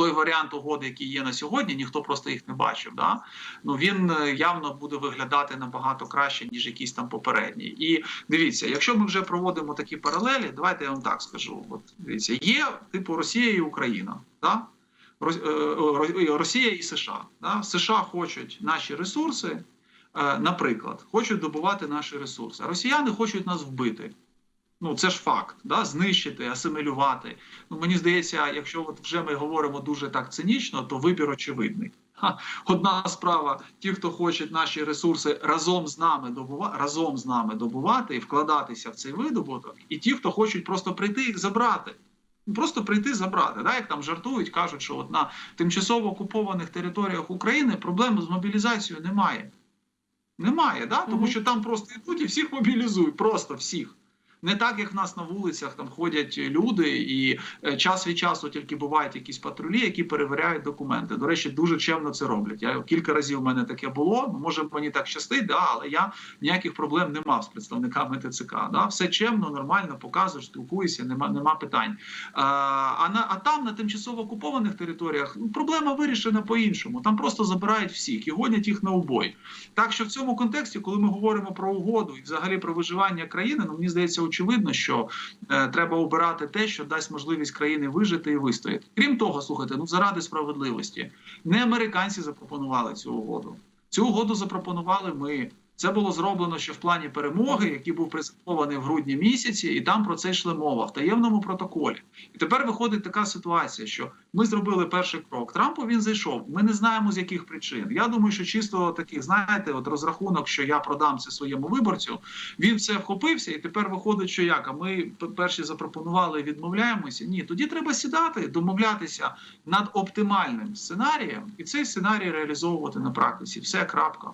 той варіант угоди, який є на сьогодні, ніхто просто їх не бачив. Да? Ну він е, явно буде виглядати набагато краще, ніж якийсь там попередній. І дивіться, якщо ми вже проводимо такі паралелі, давайте я вам так скажу. От дивіться, є типу Росія і Україна. Да? Е, е, Росія і США. Да? США хочуть наші ресурси, наприклад, хочуть добувати наші ресурси. Росіяни хочуть нас вбити. Ну, це ж факт, да? знищити, асимілювати. Ну, мені здається, якщо от вже ми говоримо дуже так цинічно, то вибір очевидний. Ха, одна справа, ті, хто хочуть наші ресурси разом з нами добувати, разом з нами добувати і вкладатися в цей видобуток, і ті, хто хочуть просто прийти їх забрати. Ну, Просто прийти забрати. Да? Як там жартують, кажуть, що от на тимчасово окупованих територіях України проблем з мобілізацією немає. Немає, да? тому що там просто йдуть і всіх мобілізують, просто всіх. Не так, як в нас на вулицях там ходять люди, і е, час від часу тільки бувають якісь патрулі, які перевіряють документи. До речі, дуже чемно це роблять. Я кілька разів в мене таке було. Ну, Може мені так щастить, да, але я ніяких проблем не мав з представниками ТЦК. Да? Все чемно, нормально, показуєш, спілкуєшся, нема, нема питань. А, а, на, а там, на тимчасово окупованих територіях, ну, проблема вирішена по-іншому. Там просто забирають всіх і гонять їх на убой. Так що в цьому контексті, коли ми говоримо про угоду і взагалі про виживання країни, ну мені здається, очевидно, що е, треба обирати те, що дасть можливість країни вижити і вистояти. Крім того, слухайте, ну заради справедливості, не американці запропонували цю угоду. Цю угоду запропонували ми. Це було зроблено ще в плані перемоги, який був презентований в грудні місяці, і там про це йшла мова в таємному протоколі. І тепер виходить така ситуація, що ми зробили перший крок. Трампу він зайшов. Ми не знаємо з яких причин. Я думаю, що чисто таких, знаєте, от розрахунок, що я продам це своєму виборцю. Він все вхопився, і тепер виходить, що як? А ми перші запропонували відмовляємося. Ні, тоді треба сідати, домовлятися над оптимальним сценарієм, і цей сценарій реалізовувати на практиці. Все крапка.